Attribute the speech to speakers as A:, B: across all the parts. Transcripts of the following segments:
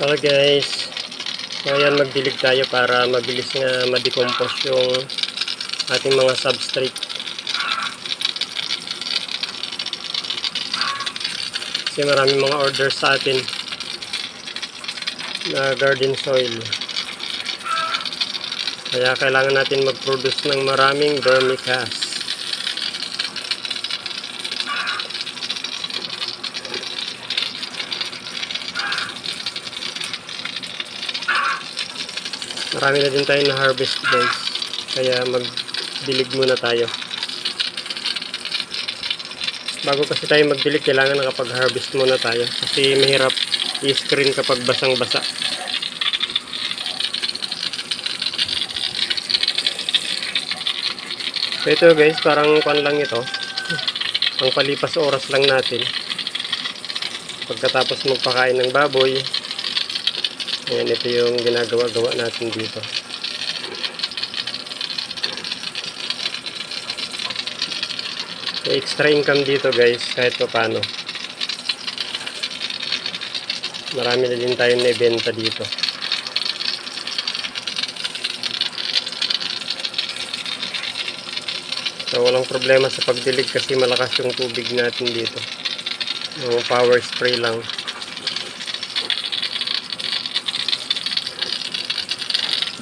A: Hello guys. So ayan magdilig tayo para mabilis nga ma-decompose yung ating mga substrate. Kasi maraming mga orders sa atin na garden soil. Kaya kailangan natin mag-produce ng maraming vermicast. Marami na din tayo na harvest guys. Kaya magdilig muna tayo. Bago kasi tayo magdilig, kailangan nakapag-harvest muna tayo. Kasi mahirap i-screen kapag basang-basa. Ito guys, parang kwan lang ito. Ang palipas oras lang natin. Pagkatapos magpakain ng baboy, Ayan, ito yung ginagawa-gawa natin dito. May extra income dito guys, kahit pa paano. Marami na din tayong naibenta dito. So walang problema sa pagdilig kasi malakas yung tubig natin dito. Yung power spray lang.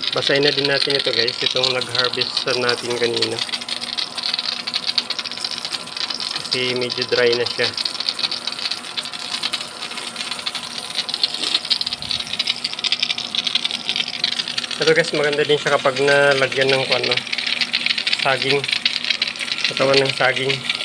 A: Basahin na din natin ito guys, itong nag-harvest natin kanina. Kasi medyo dry na siya. Ito guys, maganda din siya kapag nalagyan ng ano, saging. Katawan ng saging.